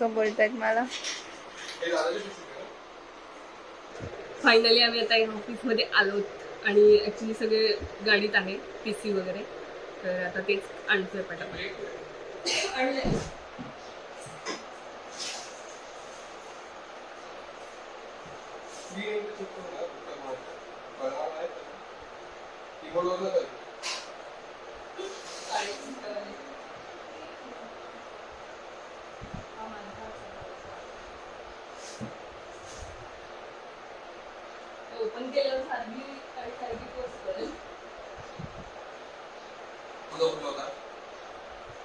कसं बोलतायत मला. फायनली आम्ही आता या ऑफिसमध्ये आलो आणि ॲक्च्युली सगळे गाडीत आहे पी सी वगैरे. तर आता तेच आणतोय पटापट. आणलंय.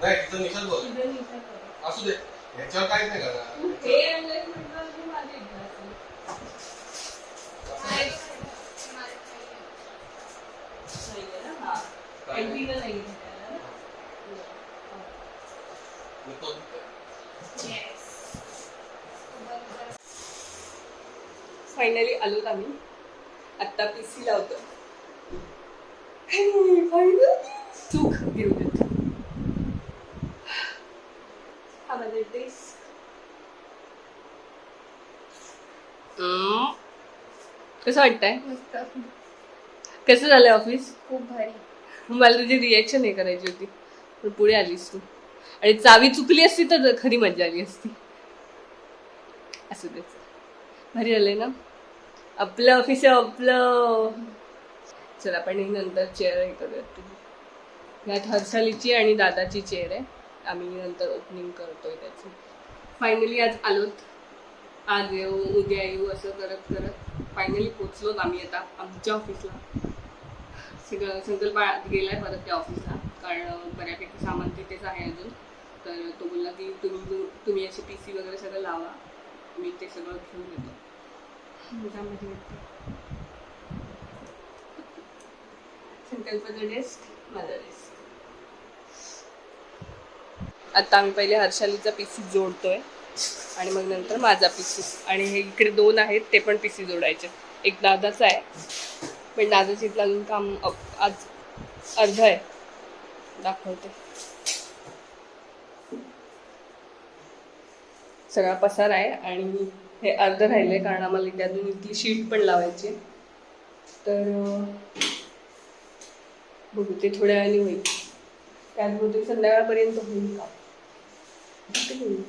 नाही तिथं निशाण बोल. असू दे. ह्याच्यावर काहीच नाही करणार. फायनली आलोत आम्ही. आत्ता पी सी लावतो! सुख घेऊ देत हा माझा डेस्क कसं वाटतंय? मस्त. कसं झालंय ऑफिस खूप भारी. मला तुझी रिॲक्शन हे करायची होती. पण पुढे आलीस तू. आणि चावी चुकली असती तर खरी मजा आली असती. असू देच भारी झालंय ना? आपलं ऑफिस आहे आपलं. चल आपण ही नंतर चेअर हे करूयात ह्यात हर्षालीची आणि दादाची चेअर आहे. आम्ही नंतर ओपनिंग करतोय त्याची. फायनली आज आलोत. आज येऊ उद्या येऊ असं करत करत. फायनली पोचलोत आम्ही आता आमच्या ऑफिसला सगळं संकल्प गेलाय परत त्या ऑफिसला कारण बऱ्यापैकी सामान तिथेच आहे अजून. तर तो बोलला की तुम्ही तुम्ही अशी पी सी वगैरे सगळं लावा. मी ते सगळं घेऊन येतो. त्यामध्ये येते. संकल्पाचा डेस्क माझा डेस्क आता आम्ही पहिले हर्षालीचा पीसी जोडतोय. आणि मग नंतर माझा पी आणि हे इकडे दोन आहेत ते पण पीसी जोडायचे. एक दादाचा आहे. पण दादाचं इथलं अजून काम आज अर्ध आहे. दाखवते. सगळा पसार आहे आणि हे अर्ध राहिलंय कारण आम्हाला त्यातून इथली शीट पण लावायची. तर बघू ते थोड्या वेळाने होईल. त्याचबरोबर संध्याकाळपर्यंत होईल का? होईल.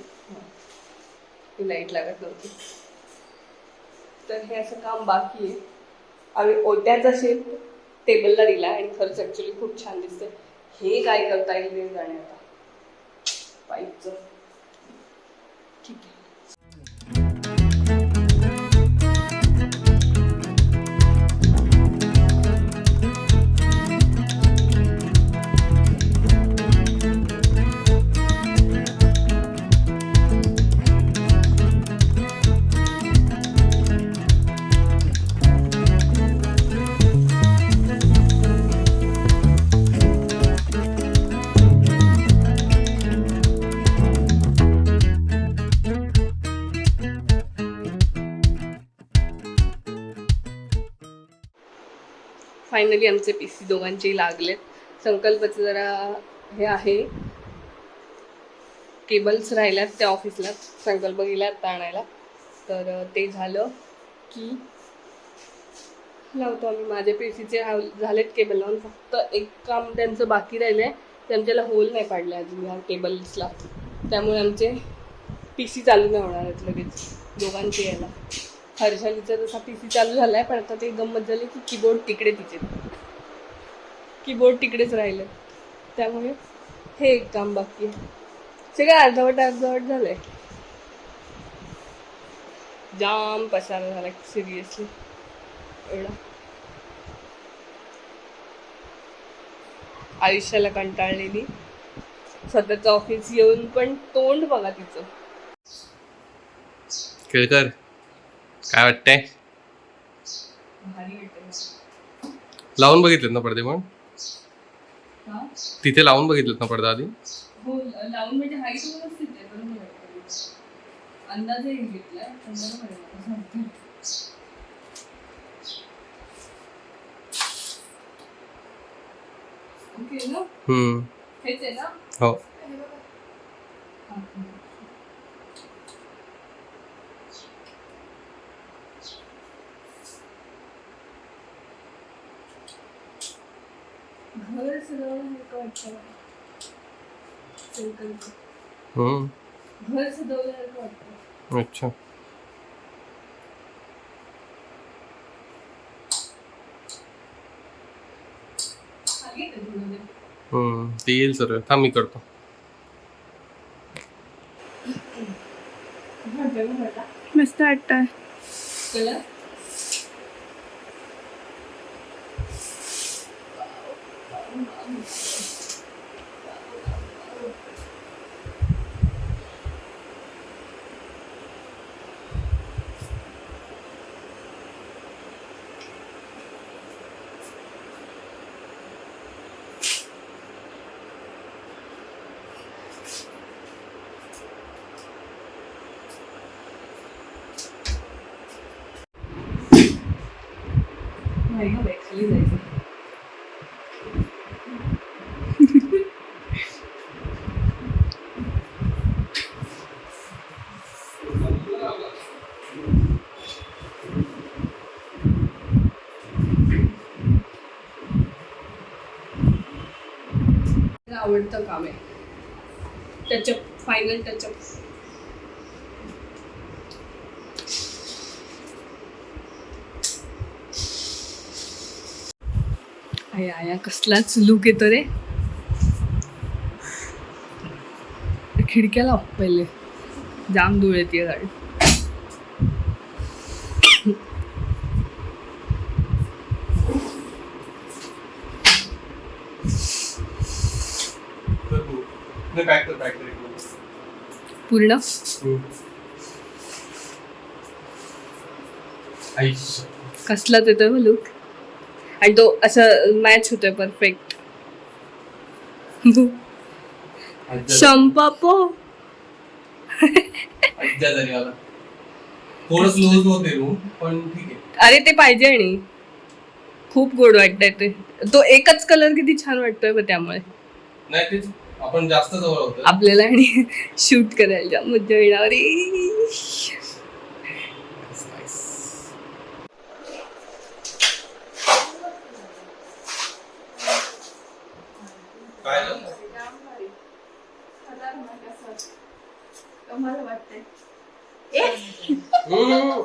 ती लाइट लागत नव्हती. तर हे असं काम बाकी आहे. आम्ही ओट्याचा शेप टेबलला दिला आणि खरंच ऍक्च्युली खूप छान दिसतं हे काय करता येईल ते जाणे आता? पाईपचं. ठीक आहे. फायनली आमचे पी सी दोघांचेही लागलेत संकल्पाचं जरा हे आहे. केबल्स राहिल्यात त्या ऑफिसला संकल्प गेला आता आणायला. तर ते झालं की लावतो आम्ही. माझ्या पी सीचे झालेत केबल लावून. फक्त एक काम त्यांचं बाकी राहिलं आहे ते आमच्याला होल नाही पाडले अजून ह्या केबल्सला त्यामुळे आमचे पी सी चालू नाही होणार आहेत लगेच. दोघांचे यायला. हर्षालीचा जसा पी सी चालू झालाय पण आता ते गंमत झाली की कीबोर्ड तिकडे तिचे कीबोर्ड तिकडेच राहिलं. त्यामुळे हे एक काम बाकी आहे. सगळं अर्धवट अर्धवट झालंय. जाम पसार झाला सिरियसली एवढा. आयुष्याला कंटाळलेली. स्वतःचं ऑफिस येऊन पण तोंड बघा तिचं. केळकर काय वाटतंय. लावून बघितलेत ना पडदे पण? तिथे लावून बघितलेत ना पडदा आधी? हो लावून म्हणजे. अंदाजे हम्म. हो हा. घर सजवल्यासारखं वाटतं मला. संकल्प. हम्म। घर सजवल्यासारखं वाटतं अच्छा। खाली आहे का धुणं? हम्म ते येईल सर थांब मी करतो। वाटतंय ना मला? मस्त वाटतं कलर नाही गं बाई, खाली जायचं मला आवडतं काम आहे. टचअप फायनल टचअप आया आया कसलाच लुक येतो रे. खिडक्या लाव पहिले. जाम धूळ येते गाडी. पूर्ण? कसलाच येतोय लुक. आणि तो असं मॅच होतोय परफेक्ट शंपापो अरे ते पाहिजे आणि. खूप गोड वाटतंय ते. तो एकच कलर किती छान वाटतोय मग त्यामुळे. नाही आपण जास्त जवळ होतो आपल्याला आणि शूट करायला. जाम मजा येणार रे. काय झालं? मला वाटतंय हम्म.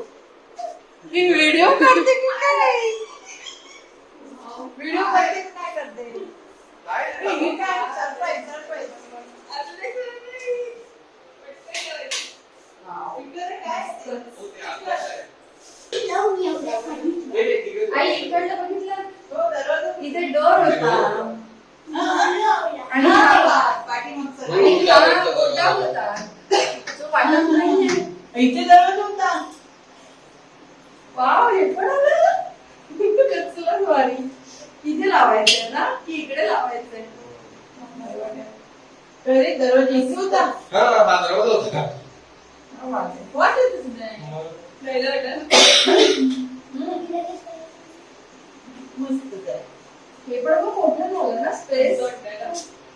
व्हिडिओ काढते की काय? व्हिडिओ काढते की काय करते? हे काय? सरप्राईज सरप्राईज आई इकडलं बघितलं? इथे डोर होता. आणि ओटा होता. तो वाटत इथे जवळ होता. वाव हे पण आलं कसलं भारी इथे लावायचंय ना? की इकडे लावायचंय? अरे दररोज इथे होता. हा होता नाही? मस्त पण मग मोठं झालं ना स्पेस वाटतंय ना?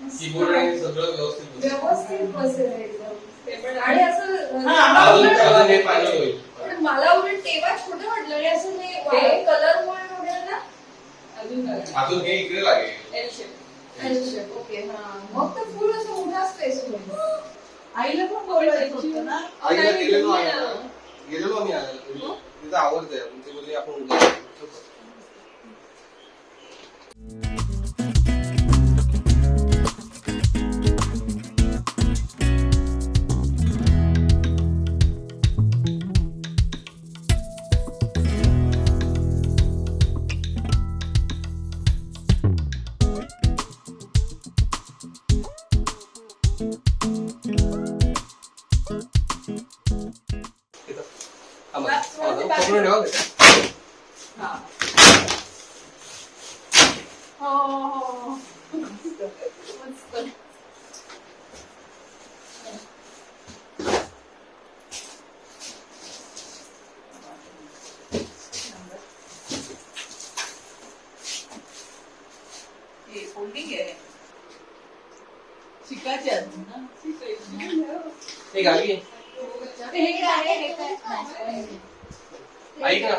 कीबोर्ड आणि सगळं व्यवस्थित होतं. व्यवस्थित बसेल एकदम. ते पण आणि असं हा, मला अजून उलट- अजून हे पाहिजे होईल. पण मला उलट तेव्हा छोटं वाटलं आणि असं हे कलर मुळे वगैरे ना? अजून काय? अजून हे इकडे लागेल. L shape. ओके हा. मग तर फुल असं मोठा स्पेस होईल. आईला पण बोलायचं होतं ना? आईला गेलेलो आहे ना. गेलेलो आम्ही आणायला. तिचं आवडतंय. मग ती बोलली आपण उद्या निकालिए ऐक ना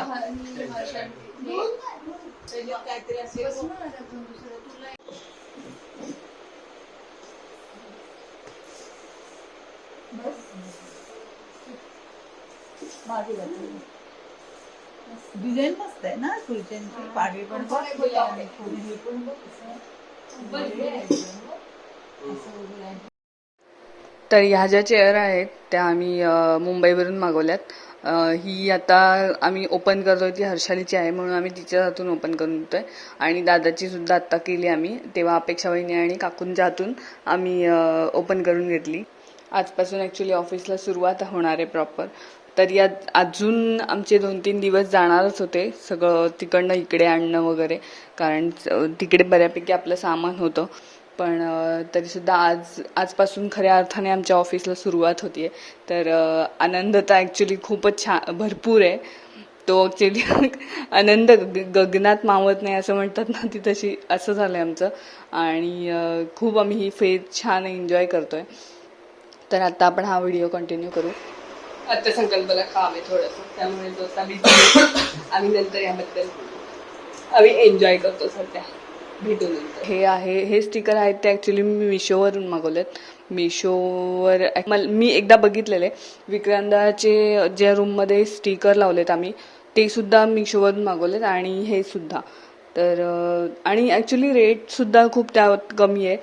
डिझाईन मस्त है ना फुलच्यांची बहुत बढ़िया है तर ह्या ज्या चेअर आहेत त्या आम्ही मुंबईवरून मागवल्यात. ही आता आम्ही ओपन करतोय ती हर्षालीची आहे म्हणून आम्ही तिच्या हातून ओपन करून देतोय. आणि दादाची सुद्धा आत्ता केली आम्ही. तेव्हा अपेक्षा वहिनी आणि काकूंच्या हातून आम्ही ओपन करून घेतली. आजपासून ॲक्च्युली ऑफिसला सुरुवात होणार आहे प्रॉपर तर यात अजून आमचे दोन तीन दिवस जाणारच होते. सगळं तिकडनं इकडे आणणं वगैरे. कारण तिकडे बऱ्यापैकी आपलं सामान होतं. पण तरीसुद्धा आज आजपासून खऱ्या अर्थाने आमच्या ऑफिसला सुरुवात होतीये. तर आनंद तर ॲक्च्युली खूपच छान भरपूर आहे. तो ॲक्च्युली आनंद ग- गगनात मावत नाही असं म्हणतात ना ती तशी असं झालं आहे आमचं. आणि खूप आम्ही ही फेज छान एन्जॉय करतोय. तर आता आपण हा व्हिडिओ कंटिन्यू करू. आता संकल्पना काम आहे थोडंसं. त्यामुळे तो आम्ही आम्ही नंतर याबद्दल आम्ही एन्जॉय करतो सध्या. भेटू हे आहे हे स्टिकर आहेत ते ॲक्च्युली मी मिशोवरून मागवलेत. मिशोवर मला मी एकदा बघितलेले. विक्रांदाचे ज्या रूममध्ये स्टिकर लावलेत आम्ही ते सुद्धा मिशोवरून मागवलेत आणि हे सुद्धा. तर आणि ॲक्च्युली रेटसुद्धा खूप त्यात कमी आहे.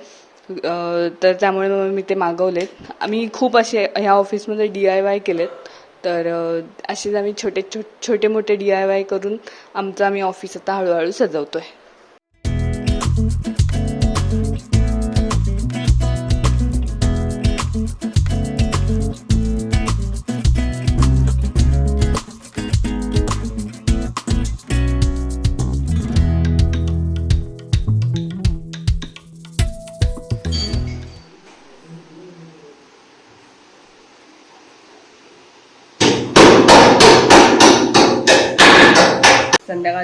तर त्यामुळे मग मी ते मागवलेत. आम्ही खूप असे ह्या ऑफिसमध्ये डी आय वाय केलेत. तर असेच आम्ही छोटे छो छोटे मोठे डी आय वाय करून आमचं आम्ही ऑफिस आता हळूहळू सजवतो आहे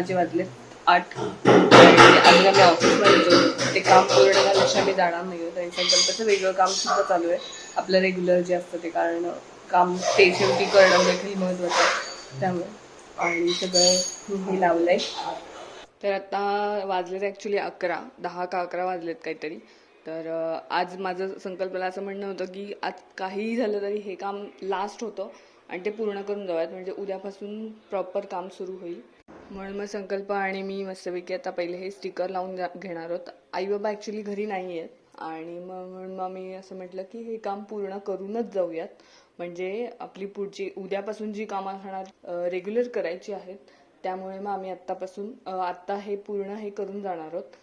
संध्याकाळचे वाजले आठ आणि आम्ही ऑफिसमध्ये येतो. ते काम पूर्ण झाल्याशिवाय मी जाणार नाही आणि संकल्पाचं वेगळं काम सुद्धा चालू आहे. आपलं रेग्युलर जे असतं ते कारण काम ते शेवटी करणं देखील महत्वाचं आहे. त्यामुळे. आणि सगळं हे लावलंय. तर आता वाजलेत ॲक्च्युली अकरा. दहा का अकरा वाजलेत काहीतरी. तर आज माझं संकल्पना असं म्हणणं होतं की आज काहीही झालं तरी हे काम लास्ट होतं. आणि ते पूर्ण करून जाऊयात. म्हणजे उद्यापासून प्रॉपर काम सुरू होईल. म्हणून मग संकल्प आणि मी मस्तपैकी आता पहिले हे स्टिकर लावून जा घेणार आहोत. आई बाबा ॲक्च्युली घरी नाही आहेत. आणि मग म्हणून मग मी असं म्हटलं की हे काम पूर्ण करूनच जाऊयात. म्हणजे आपली पुढची उद्यापासून जी कामं असणार रेग्युलर करायची आहेत त्यामुळे मग आम्ही आत्तापासून आत्ता हे पूर्ण हे करून जाणार आहोत.